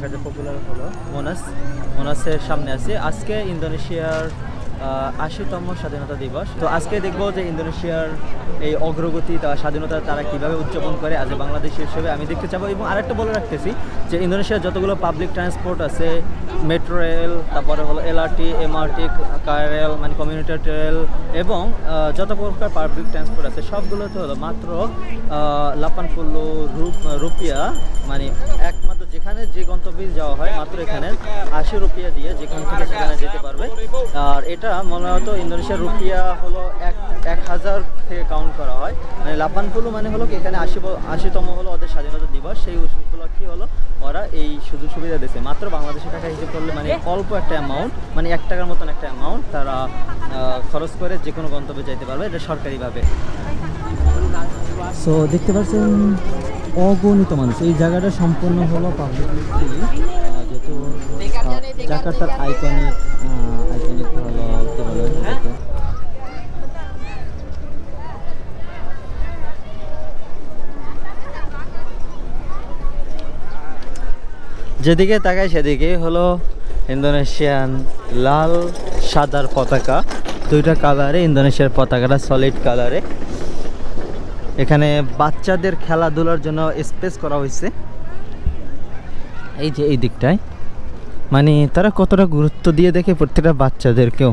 Popular জায়গাটা popular হলো মোনাস মোনাসের সামনে আছি। আজকে ইন্দোনেশিয়ার আশিতম স্বাধীনতা দিবস। তো আজকে দেখব যে ইন্দোনেশিয়ার এই অগ্রগতি তা স্বাধীনতা তারা কীভাবে উদযাপন করে আজ বাংলাদেশ হিসেবে। আমি দেখতে চাবো এবং আরেকটা বলে রাখতেছি যে ইন্দোনেশিয়ার যতগুলো পাবলিক ট্রান্সপোর্ট আছে মেট্রো রেল তারপরে হলো এলআরটি এমআরটি কার রেল মানে কমিউনিটি রেল এবং যত প্রকার পাবলিক ট্রান্সপোর্ট আছে, সবগুলোতে হলো মাত্র লাপানপল্লু রূপ, রুপিয়া মানে একমাত্র যেখানে যে গন্তব্যে যাওয়া হয় মাত্র এখানে আশি রুপিয়া দিয়ে যেখান থেকে সেখানে যেতে পারবে। আর এটা মনে মূলত ইন্দোনেশিয়ার রুপিয়া হলো এক এক হাজার থেকে কাউন্ট করা হয়। মানে লাপানপুলু মানে হলো কি এখানে আশি আশিতম হলো ওদের স্বাধীনতা দিবস। সেই উপলক্ষে হলো ওরা এই সুযোগ সুবিধা দিয়েছে। মাত্র বাংলাদেশের টাকা হিসেব করলে মানে অল্প একটা অ্যামাউন্ট মানে এক টাকার মতন একটা অ্যামাউন্ট তারা খরচ করে যে কোনো গন্তব্যে যেতে পারবে। এটা সরকারিভাবে। সো দেখতে পাচ্ছেন, অগণিত মানুষ। এই জায়গাটা সম্পূর্ণ হলো পাবলিক যেহেতু জাকার্তার আইকনিক আইকনিক হলো যেদিকে তাকাই সেদিকে হলো ইন্দোনেশিয়ান লাল সাদার পতাকা। দুইটা কালারে ইন্দোনেশিয়ার পতাকাটা সলিড কালারে এখানে বাচ্চাদের খেলাধুলার জন্য স্পেস করা হয়েছে। এই যে এই দিকটায়। মানে তারা কতটা গুরুত্ব দিয়ে দেখে প্রত্যেকটা বাচ্চাদেরকেও।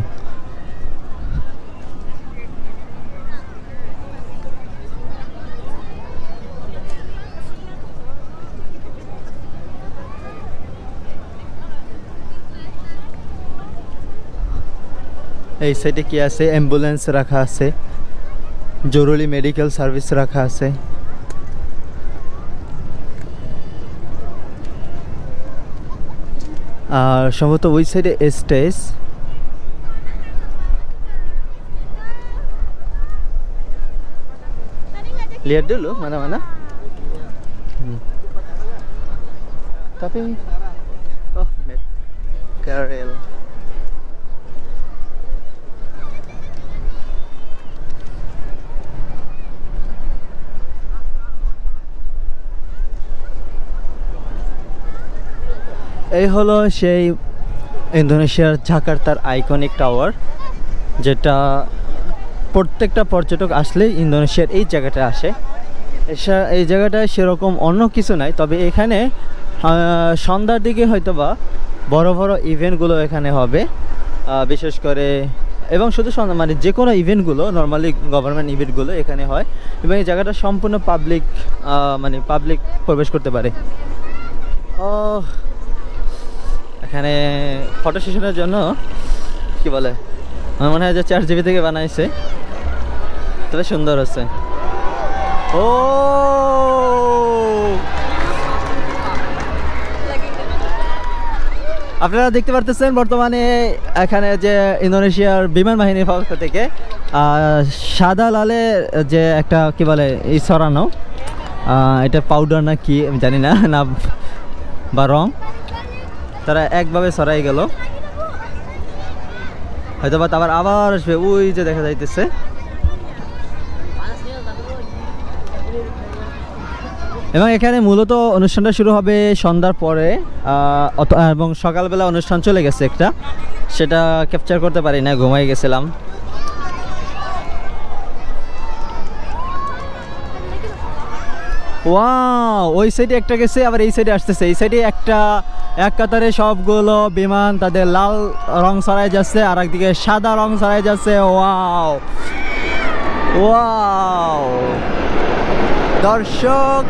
এই সাইডে কি আছে? অ্যাম্বুলেন্স রাখা আছে। জরুরি মেডিকেল সার্ভিস রাখা আছে। আর সম্ভবত ওই সাইডে স্টেজ মানা মানা? তাপি? ও মেট এই হলো সেই ইন্দোনেশিয়ার জাকার্তার আইকনিক টাওয়ার যেটা প্রত্যেকটা পর্যটক আসলেই ইন্দোনেশিয়ার এই জায়গাটা আসে। এই জায়গাটায় সেরকম অন্য কিছু নাই, তবে এখানে সন্ধ্যার দিকে হয়তো বা বড় বড় ইভেন্টগুলো এখানে হবে। বিশেষ করে, এবং শুধু মানে যে কোনো ইভেন্টগুলো নর্মালি গভর্নমেন্ট ইভেন্টগুলো এখানে হয়, এবং এই জায়গাটা সম্পূর্ণ পাবলিক মানে পাবলিক প্রবেশ করতে পারে। এখানে ফটো সেশনের জন্য, কি বলে, আমার মনে হয় যে চার জিবি থেকে বানাইছে। তবে সুন্দর হচ্ছে। ও! আপনারা দেখতে পারতেছেন বর্তমানে এখানে যে ইন্দোনেশিয়ার বিমান বাহিনীর পক্ষ থেকে সাদা লালে যে একটা, কি বলে, এই সরানো এটা পাউডার না কি, আমি জানি না না, বা রং। তারা একভাবে সরাই গেল। হয়তো বা আবার আবার আসবে। ওই যে দেখা যাইতেছে। এবং এখানে মূলত অনুষ্ঠানটা শুরু হবে সন্ধ্যার পরে এবং সকালবেলা অনুষ্ঠান চলে গেছে একটা। সেটা ক্যাপচার করতে পারি না, ঘুমাই গেছিলাম। ওয়াও, ওই সাইডে একটা গেছে, আবার এই সাইডে আসতেছে। এই সাইডে একটা এক কাতারে সবগুলো বিমান তাদের লাল রং ছড়াই যাচ্ছে আর একদিকে সাদা রং ছড়াই যাচ্ছে। ওয়াও! ওয়াও! দর্শক!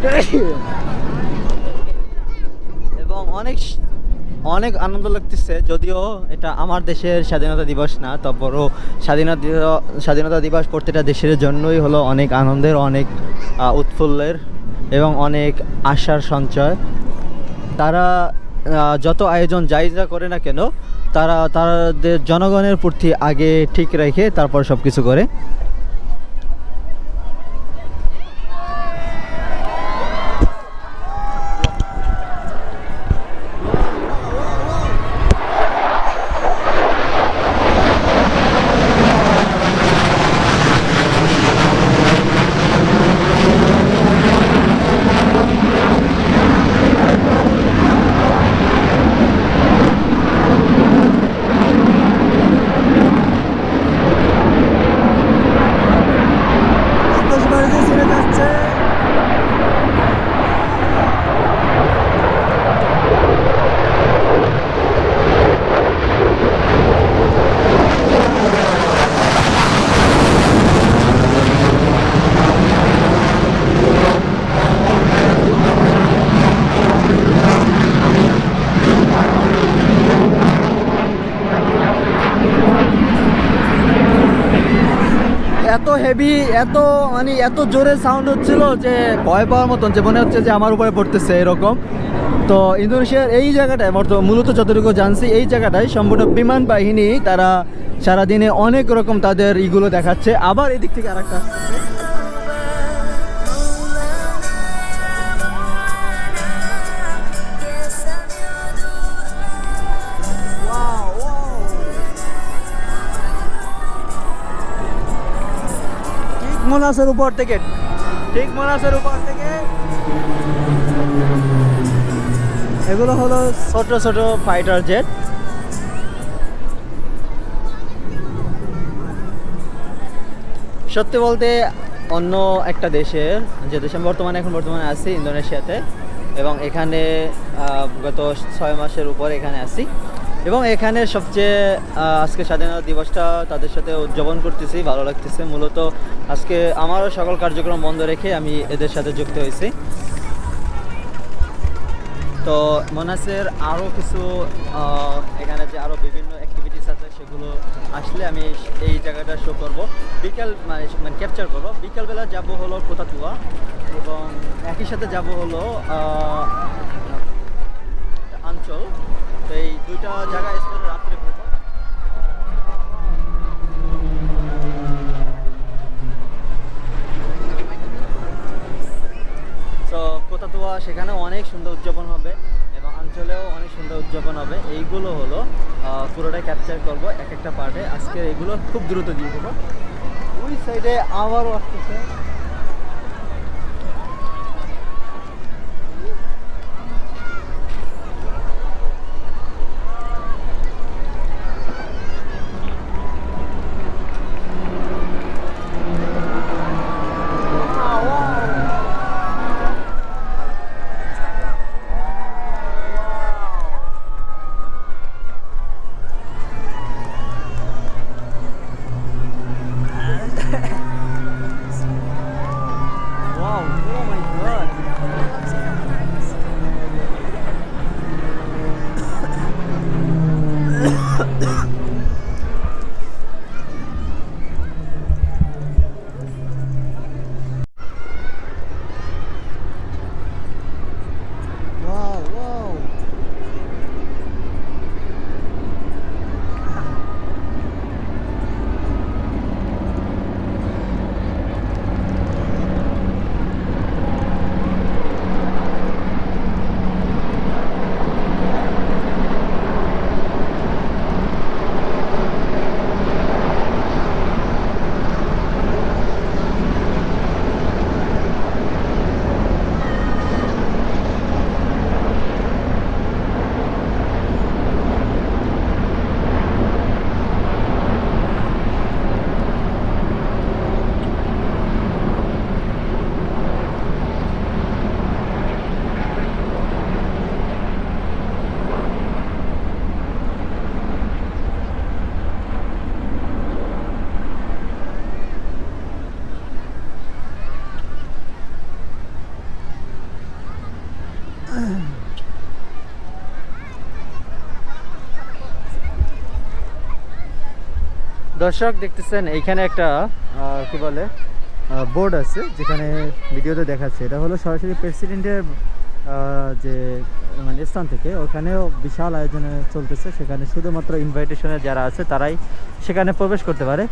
এবং অনেক অনেক আনন্দ লাগতেছে, যদিও এটা আমার দেশের স্বাধীনতা দিবস না, তারপরও স্বাধীনতা স্বাধীনতা দিবস প্রত্যেকটা দেশের জন্যই হলো অনেক আনন্দের, অনেক উৎফুল্লের এবং অনেক আশার সঞ্চয়। তারা যত আয়োজন যাই যা করে না কেন, তারা তাদের জনগণের প্রতি আগে ঠিক রেখে তারপর সব কিছু করে। হেভি এত মানে এত জোরে সাউন্ড হচ্ছিল যে ভয় পাওয়ার মতন, যে মনে হচ্ছে যে আমার উপরে পড়তেছে এরকম তো ইন্দোনেশিয়ার এই জায়গাটায় মূলত যতটুকু জানছি, এই জায়গাটায় সম্পূর্ণ বিমান বাহিনী, তারা সারাদিনে অনেক রকম তাদের ইগুলো দেখাচ্ছে আবার এদিক থেকে আরেকটা আসতেছে। মোনাসের উপর থেকে। ঠিক মোনাসের উপর থেকে। এগুলো হলো ছোট ছোট ফাইটার জেট সত্যি বলতে অন্য একটা দেশের যে দেশে বর্তমানে, এখন বর্তমানে আছি, ইন্দোনেশিয়াতে। এবং এখানে গত ছয় মাসের উপর এখানে আছি। এবং এখানে সবচেয়ে আজকে স্বাধীনতা দিবসটা তাদের সাথে উদযাপন করতেছি, ভালো লাগতেছে। মূলত আজকে আমারও সকল কার্যক্রম বন্ধ রেখে আমি এদের সাথে যুক্ত হয়েছি। তো মনাসের আরও কিছু এখানে যে আরও বিভিন্ন অ্যাক্টিভিটিস আছে, সেগুলো আসলে আমি এই জায়গাটা শো করব। বিকেল মানে মানে ক্যাপচার করব। বিকেলবেলা যাব হলো কোতাতুয়া এবং একই সাথে যাব হলো আহ, অঞ্চল তো এই দুইটা জায়গা স্পটে রাত্রে তো কোতাতুয়া সেখানে অনেক সুন্দর উদযাপন হবে এবং অঞ্চলেও অনেক সুন্দর উদযাপন হবে। এইগুলো হলো পুরোটাই ক্যাপচার করব এক একটা পার্টে আজকে এগুলো খুব দ্রুত দিয়ে দেবো। ওই সাইডে আবারও আসতেছে। দর্শক, দেখতেছেন, এইখানে একটা কি বলে বোর্ড আছে, যেখানে ভিডিওতে দেখাচ্ছে। এটা হলো সরাসরি প্রেসিডেন্টের যে মানে স্থান থেকে। ওখানেও বিশাল আয়োজনে চলতেছে। সেখানে শুধুমাত্র ইনভাইটেশনে যারা আছে, তারাই সেখানে প্রবেশ করতে পারে।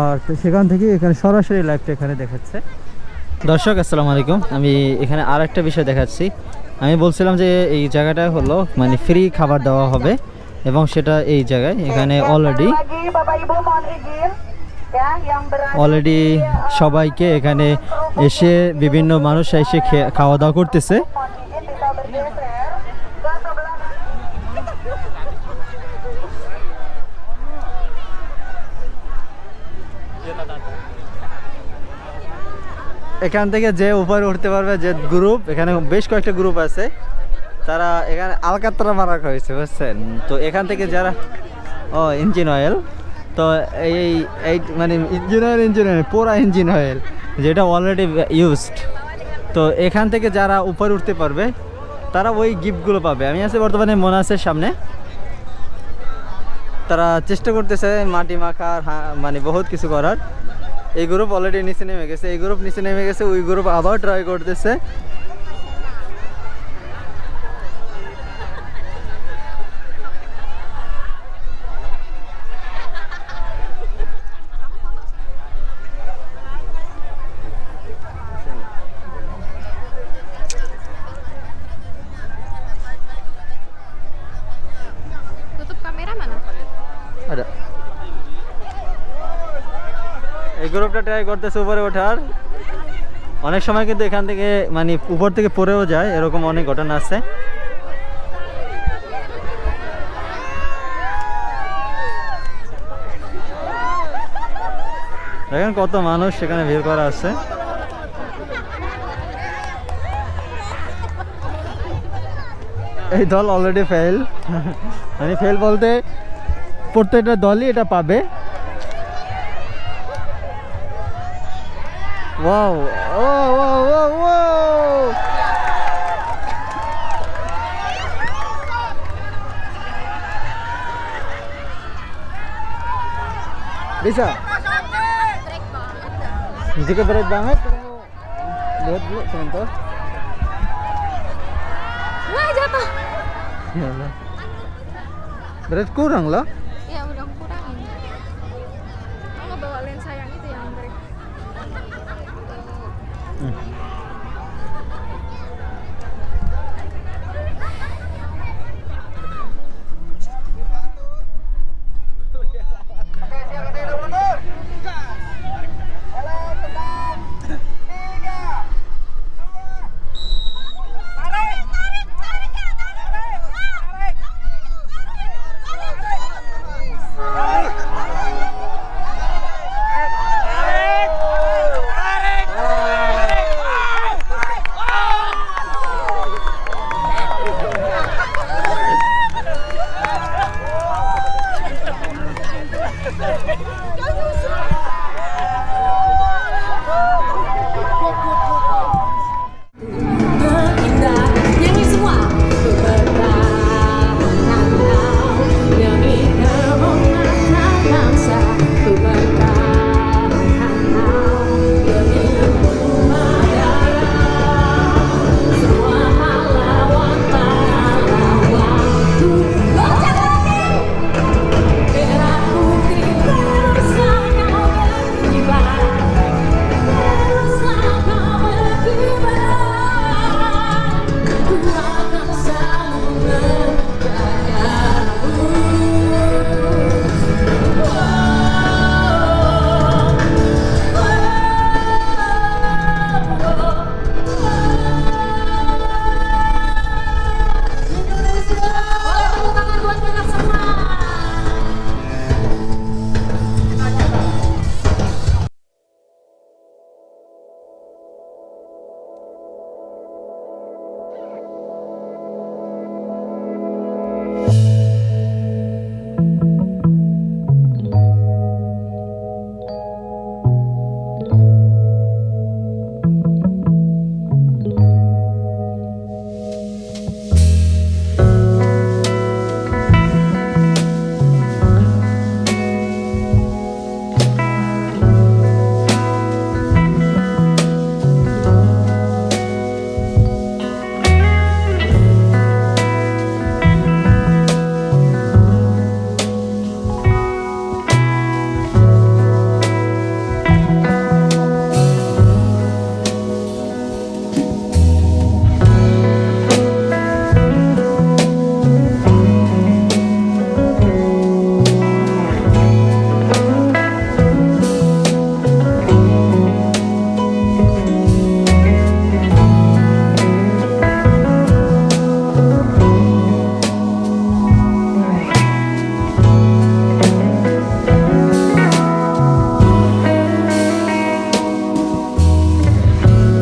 আর সেখান থেকে এখানে সরাসরি লাইভটা এখানে দেখাচ্ছে। দর্শক, আসসালামু আলাইকুম। আমি এখানে আর একটা বিষয় দেখাচ্ছি। আমি বলছিলাম যে এই জায়গাটা হলো মানে ফ্রি খাবার দেওয়া হবে এবং সেটা এই জায়গায়, এখানে অলরেডি অলরেডি সবাইকে এখানে এসে বিভিন্ন মানুষ এসে খাওয়া দাওয়া করতেছে। এখান থেকে যে উপরে উঠতে পারবে যে গ্রুপ এখানে বেশ কয়েকটা গ্রুপ আছে। তারা এখানে আলকাতরা মারা হয়েছে, বুঝছেন? তো এখান থেকে যারা, ও ইঞ্জিন অয়েল তো এই এই মানে ইঞ্জিন অয়েল ইঞ্জিন অয়েল পুরা ইঞ্জিন অয়েল যেটা অলরেডি ইউজড তো এখান থেকে যারা উপরে উঠতে পারবে, তারা ওই গিফটগুলো পাবে। আমি আছি বর্তমানে মোনাসের সামনে। তারা চেষ্টা করতেছে মাটি মাখার মানে বহুত কিছু করার। এই গ্রুপ অলরেডি নিচে নেমে গেছে, এই গ্রুপ নিচে নেমে গেছে, ওই গ্রুপ আবার ট্রাই করতেছে। গ্রুপটা ট্রাই করতেছে উপরে ওঠার। অনেক সময় কিন্তু এখান থেকে মানে উপর থেকে পড়েও যায়, এরকম অনেক ঘটনা আছে। দেখেন কত মানুষ সেখানে ভিড় করা আছে। এই দল অলরেডি ফেল মানে ফেল বলতে প্রত্যেকটা দলই এটা পাবে। Wow, wow, wow, wow, wow. Bisa. Jika berat banget. Lihat dulu contoh? Wah, jatuh. Ya Allah. Berat kurang lah.